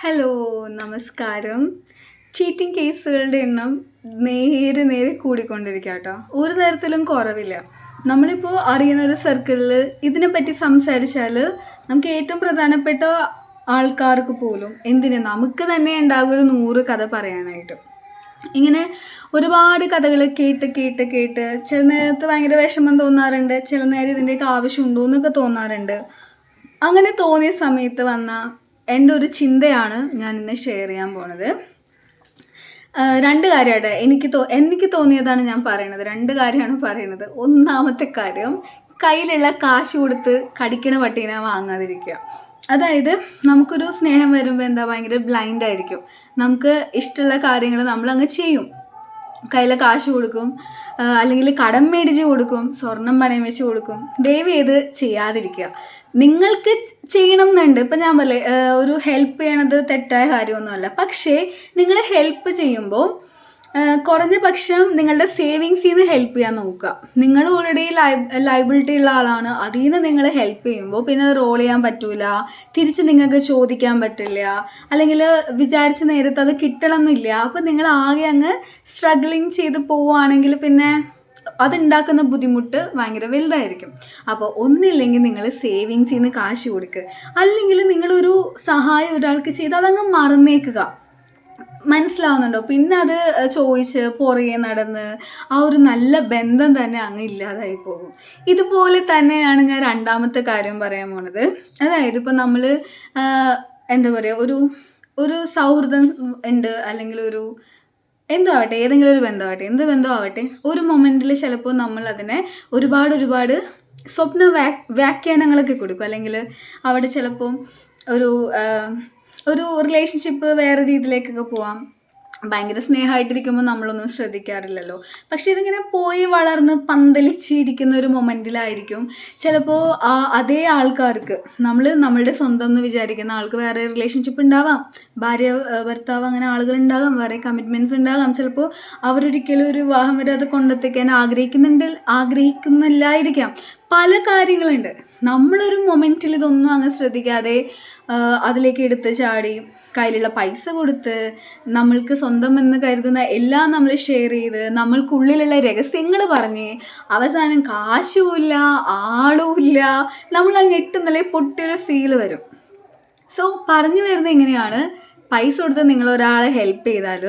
Hello നമസ്കാരം. Cheating കേസുകളുടെ എണ്ണം നേരെ നേരെ കൂടിക്കൊണ്ടിരിക്കുക കേട്ടോ ഒരു തരത്തിലും കുറവില്ല. നമ്മളിപ്പോൾ അറിയുന്ന ഒരു സർക്കിളിൽ ഇതിനെപ്പറ്റി സംസാരിച്ചാൽ നമുക്ക് ഏറ്റവും പ്രധാനപ്പെട്ട ആൾക്കാർക്ക് പോലും എന്തിന് നമുക്ക് തന്നെ ഉണ്ടാകും ഒരു നൂറ് കഥ പറയാനായിട്ട്. ഇങ്ങനെ ഒരുപാട് കഥകൾ കേട്ട് കേട്ട് കേട്ട് ചില നേരത്ത് ഭയങ്കര വിഷമം തോന്നാറുണ്ട് ചില നേരം ഇതിന്റെയൊക്കെ ആവശ്യമുണ്ടോ എന്നൊക്കെ തോന്നാറുണ്ട്. അങ്ങനെ തോന്നിയ സമയത്ത് വന്ന എന്റെ ഒരു ചിന്തയാണ് ഞാൻ ഇന്ന് ഷെയർ ചെയ്യാൻ പോണത്. രണ്ട് കാര്യമായിട്ട് എനിക്ക് തോ എനിക്ക് തോന്നിയതാണ് ഞാൻ പറയണത്. രണ്ട് കാര്യമാണ് പറയണത്. ഒന്നാമത്തെ കാര്യം കയ്യിലുള്ള കാശ് കൊടുത്ത് കടിക്കണ പട്ടീനെ വാങ്ങാതിരിക്കുക. അതായത് നമുക്കൊരു സ്നേഹം വരുമ്പോൾ എന്താ ഭയങ്കര ബ്ലൈൻഡ് ആയിരിക്കും. നമുക്ക് ഇഷ്ടമുള്ള കാര്യങ്ങൾ നമ്മൾ അങ്ങ് ചെയ്യും. കയ്യിലെ കാശ് കൊടുക്കും അല്ലെങ്കിൽ കടം മേടിച്ച് കൊടുക്കും സ്വർണം പണയം വെച്ച് കൊടുക്കും. ദയവ് ചെയ്ത് ചെയ്യാതിരിക്കുക. നിങ്ങൾക്ക് ചെയ്യണം എന്നുണ്ട് ഇപ്പം ഞാൻ പറയേ ഒരു ഹെൽപ്പ് ചെയ്യണത് തെറ്റായ കാര്യമൊന്നുമല്ല. പക്ഷേ നിങ്ങൾ ഹെൽപ്പ് ചെയ്യുമ്പോൾ കുറഞ്ഞ പക്ഷം നിങ്ങളുടെ സേവിങ്സിൽ നിന്ന് ഹെൽപ്പ് ചെയ്യാൻ നോക്കുക. നിങ്ങൾ ഓൾറെഡി ലൈ ലൈബിലിറ്റി ഉള്ള ആളാണ്. അതിൽ നിന്ന് നിങ്ങൾ ഹെൽപ്പ് ചെയ്യുമ്പോൾ പിന്നെ അത് റോൾ ചെയ്യാൻ പറ്റില്ല തിരിച്ച് നിങ്ങൾക്ക് ചോദിക്കാൻ പറ്റില്ല. അല്ലെങ്കിൽ വിചാരിച്ച നേരത്ത് അത് കിട്ടണമെന്നില്ല അപ്പം നിങ്ങൾ ആകെ അങ്ങ് സ്ട്രഗ്ലിങ് ചെയ്ത് പോവുകയാണെങ്കിൽ പിന്നെ അതുണ്ടാക്കുന്ന ബുദ്ധിമുട്ട് ഭയങ്കര വലുതായിരിക്കും. അപ്പോൾ ഒന്നില്ലെങ്കിൽ നിങ്ങൾ സേവിങ്സിൽ നിന്ന് കാശ് കൊടുക്കുക അല്ലെങ്കിൽ നിങ്ങളൊരു സഹായം ഒരാൾക്ക് ചെയ്ത് അതങ്ങ് മറന്നേക്കുക. മനസ്സിലാവുന്നുണ്ടോ? പിന്നെ അത് ചോദിച്ച് പുറകെ നടന്ന് ആ ഒരു നല്ല ബന്ധം തന്നെ അങ്ങ് ഇല്ലാതായി പോകും. ഇതുപോലെ തന്നെയാണ് ഞാൻ രണ്ടാമത്തെ കാര്യം പറയാൻ പോണത്. അതായത് ഇപ്പം നമ്മൾ എന്താ പറയുക ഒരു ഒരു സൗഹൃദം ഉണ്ട് അല്ലെങ്കിൽ ഒരു എന്തോ ആവട്ടെ ഏതെങ്കിലും ഒരു ബന്ധമാവട്ടെ. എന്ത് ബന്ധം ആവട്ടെ ഒരു മൊമെന്റിൽ ചിലപ്പോൾ നമ്മൾ അതിനെ ഒരുപാട് ഒരുപാട് സ്വപ്ന വ്യാ വ്യാഖ്യാനങ്ങളൊക്കെ കൊടുക്കും. അല്ലെങ്കിൽ അവിടെ ചിലപ്പോൾ ഒരു ഒരു റിലേഷൻഷിപ്പ് വേറെ രീതിയിലേക്കൊക്കെ പോവാം. ഭയങ്കര സ്നേഹമായിട്ടിരിക്കുമ്പോൾ നമ്മളൊന്നും ശ്രദ്ധിക്കാറില്ലല്ലോ. പക്ഷെ ഇതിങ്ങനെ പോയി വളർന്ന് പന്തലിച്ചിരിക്കുന്ന ഒരു മൊമെന്റിലായിരിക്കും ചിലപ്പോൾ അതേ ആൾക്കാർക്ക് നമ്മൾ നമ്മളുടെ സ്വന്തം എന്ന് വിചാരിക്കുന്ന ആൾക്ക് വേറെ റിലേഷൻഷിപ്പ് ഉണ്ടാവാം. ഭാര്യ ഭർത്താവ് അങ്ങനെ ആളുകൾ ഉണ്ടാകാം വേറെ കമ്മിറ്റ്മെന്റ്സ് ഉണ്ടാകാം. ചിലപ്പോൾ അവരൊരിക്കലും ഒരു വിവാഹം വരെ അത് കൊണ്ടെത്തിക്കാൻ ആഗ്രഹിക്കുന്നുണ്ട് ആഗ്രഹിക്കുന്നില്ലായിരിക്കാം. പല കാര്യങ്ങളുണ്ട്. നമ്മളൊരു മൊമെന്റിൽ ഇതൊന്നും അങ്ങ് ശ്രദ്ധിക്കാതെ അതിലേക്ക് എടുത്ത് ചാടി കയ്യിലുള്ള പൈസ കൊടുത്ത് നമ്മൾക്ക് സ്വന്തം എന്ന് കരുതുന്ന എല്ലാം നമ്മൾ ഷെയർ ചെയ്ത് നമ്മൾക്കുള്ളിലുള്ള രഹസ്യങ്ങൾ പറഞ്ഞ് അവസാനം കാശുമില്ല ആളുമില്ല നമ്മൾ അങ്ങ് എട്ടുന്നല്ലേ പൊട്ടിയൊരു ഫീൽ വരും. സോ പറഞ്ഞു വരുന്നത് എങ്ങനെയാണ് പൈസ കൊടുത്ത് നിങ്ങൾ ഒരാളെ ഹെൽപ്പ് ചെയ്താൽ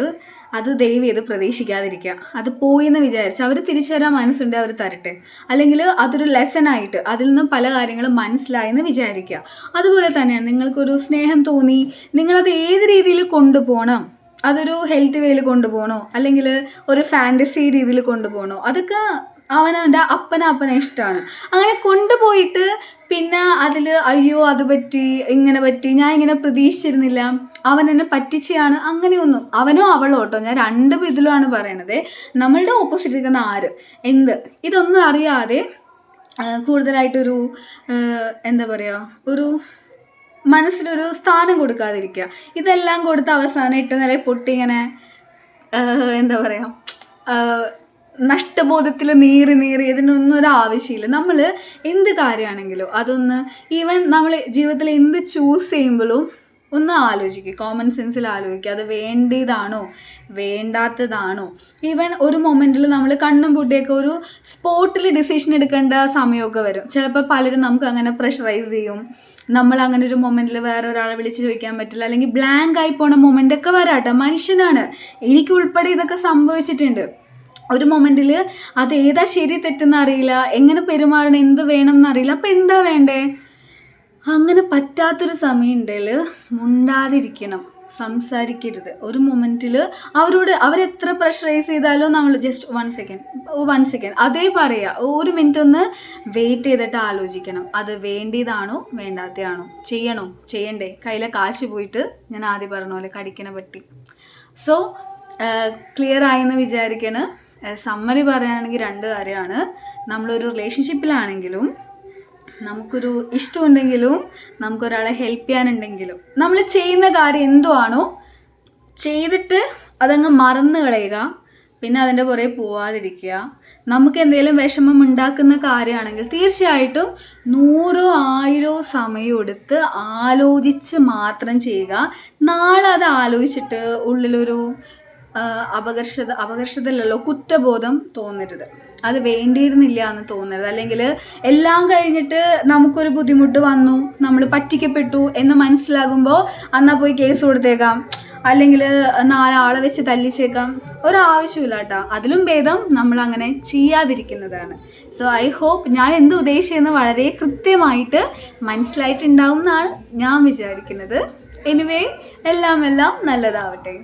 അത് ദൈവം ചെയ്ത് പ്രതീക്ഷിക്കാതിരിക്കുക. അത് പോയി എന്ന് വിചാരിച്ച് അവർ തിരിച്ചു തരാൻ മനസ്സുണ്ട് അവർ തരട്ടെ. അല്ലെങ്കിൽ അതൊരു ലെസൺ ആയിട്ട് അതിൽ നിന്നും പല കാര്യങ്ങളും മനസ്സിലായെന്ന് വിചാരിക്കുക. അതുപോലെ തന്നെയാണ് നിങ്ങൾക്കൊരു സ്നേഹം തോന്നി നിങ്ങളത് ഏത് രീതിയിൽ കൊണ്ടുപോകണം? അതൊരു ഹെൽത്ത് വേയിൽ കൊണ്ടുപോകണോ? അല്ലെങ്കിൽ ഒരു ഫാന്റസി രീതിയിൽ കൊണ്ടുപോകണോ? അതൊക്കെ അവനവന്റെ അപ്പന അപ്പനെ ഇഷ്ടമാണ് അങ്ങനെ കൊണ്ടുപോയിട്ട് പിന്നെ അതിൽ അയ്യോ അത് പറ്റി ഇങ്ങനെ പറ്റി ഞാൻ ഇങ്ങനെ പ്രതീക്ഷിച്ചിരുന്നില്ല. അവൻ എന്നെ പറ്റിച്ചയാണ് അങ്ങനെയൊന്നും. അവനോ അവളോ കേട്ടോ ഞാൻ രണ്ട് ഇതിലുമാണ് പറയണത്. നമ്മളുടെ ഓപ്പോസിറ്റ് ഇരിക്കുന്ന ആര്? എന്ത്? ഇതൊന്നും അറിയാതെ കൂടുതലായിട്ടൊരു എന്താ പറയുക ഒരു മനസ്സിലൊരു സ്ഥാനം കൊടുക്കാതിരിക്കുക. ഇതെല്ലാം കൊടുത്ത് അവസാനം ഇട്ട നില പൊട്ടി ഇങ്ങനെ എന്താ പറയുക നഷ്ടബോധത്തിൽ നീറി നീറി ഇതിനൊന്നും ഒരു ആവശ്യമില്ല. നമ്മൾ എന്ത് കാര്യമാണെങ്കിലും അതൊന്ന് ഈവൻ നമ്മൾ ജീവിതത്തിൽ എന്ത് ചൂസ് ചെയ്യുമ്പോഴും ഒന്ന് ആലോചിക്കുക കോമൺ സെൻസിൽ ആലോചിക്കുക അത് വേണ്ടിയതാണോ വേണ്ടാത്തതാണോ? ഈവൻ ഒരു മൊമെന്റിൽ നമ്മൾ കണ്ണും പൂട്ടിയൊക്കെ ഒരു സ്പോട്ടിൽ ഡിസിഷൻ എടുക്കേണ്ട സമയമൊക്കെ വരും. ചിലപ്പോൾ പലരും നമുക്ക് അങ്ങനെ പ്രഷറൈസ് ചെയ്യും. നമ്മൾ അങ്ങനെ ഒരു മൊമെന്റിൽ വേറെ ഒരാളെ വിളിച്ച് ചോദിക്കാൻ പറ്റില്ല. അല്ലെങ്കിൽ ബ്ലാങ്ക് ആയി പോണ മൊമെന്റ് ഒക്കെ വരാട്ടെ. മനുഷ്യനാണ്. എനിക്ക് ഉൾപ്പെടെ ഇതൊക്കെ സംഭവിച്ചിട്ടുണ്ട്. ഒരു മൊമെന്റിൽ അത് ഏതാ ശരി തെറ്റെന്ന് അറിയില്ല. എങ്ങനെ പെരുമാറണം എന്ത് വേണം എന്നറിയില്ല അപ്പം എന്താ വേണ്ടേ? അങ്ങനെ പറ്റാത്തൊരു സമയം ഉണ്ടെങ്കിൽ മുണ്ടാതിരിക്കണം. സംസാരിക്കരുത്. ഒരു മൊമെന്റിൽ അവരോട് അവരെത്ര പ്രഷറൈസ് ചെയ്താലോ നമ്മൾ just one second one second അതേ പറയുക ഒരു മിനിറ്റ് ഒന്ന് വെയിറ്റ് ചെയ്തിട്ട് ആലോചിക്കണം. അത് വേണ്ടിയതാണോ വേണ്ടാത്തതാണോ? ചെയ്യണോ? ചെയ്യണ്ടേ? കയ്യിലെ കാശ് പോയിട്ട് ഞാൻ ആദ്യം പറഞ്ഞ പോലെ കടിക്കണ പറ്റി സോ ക്ലിയർ ആയെന്ന് വിചാരിക്കണ. സമ്മറി പറയുകയാണെങ്കിൽ രണ്ട് കാര്യമാണ്. നമ്മളൊരു റിലേഷൻഷിപ്പിലാണെങ്കിലും നമുക്കൊരു ഇഷ്ടമുണ്ടെങ്കിലും നമുക്കൊരാളെ ഹെൽപ്പ് ചെയ്യാനുണ്ടെങ്കിലും നമ്മൾ ചെയ്യുന്ന കാര്യം എന്തോ ആണോ ചെയ്തിട്ട് അതങ്ങ് മറന്നു കളയുക പിന്നെ അതിന്റെ പുറകെ പോവാതിരിക്കുക. നമുക്ക് എന്തെങ്കിലും വിഷമം ഉണ്ടാക്കുന്ന കാര്യമാണെങ്കിൽ തീർച്ചയായിട്ടും നൂറോ ആയിരോ സമയം എടുത്ത് ആലോചിച്ച് മാത്രം ചെയ്യുക. നാളെ അത് ആലോചിച്ചിട്ട് ഉള്ളിലൊരു അപകർഷത അപകർഷതയിലല്ലോ കുറ്റബോധം തോന്നരുത്. അത് വേണ്ടിയിരുന്നില്ല എന്ന് തോന്നരുത്. അല്ലെങ്കിൽ എല്ലാം കഴിഞ്ഞിട്ട് നമുക്കൊരു ബുദ്ധിമുട്ട് വന്നു നമ്മൾ പറ്റിക്കപ്പെട്ടു എന്ന് മനസ്സിലാകുമ്പോൾ എന്നാൽ പോയി കേസ് കൊടുത്തേക്കാം. അല്ലെങ്കിൽ നാലാളെ വെച്ച് തല്ലിച്ചേക്കാം. ഒരാവശ്യമില്ല കേട്ടോ അതിലും ഭേദം നമ്മൾ അങ്ങനെ ചെയ്യാതിരിക്കുന്നതാണ്. സോ ഐ ഹോപ്പ് ഞാൻ എന്ത് ഉദ്ദേശിച്ചെന്ന് വളരെ കൃത്യമായിട്ട് മനസ്സിലായിട്ടുണ്ടാവും എന്നാണ് ഞാൻ വിചാരിക്കുന്നത്. എനിവേ എല്ലാം എല്ലാം നല്ലതാവട്ടെ.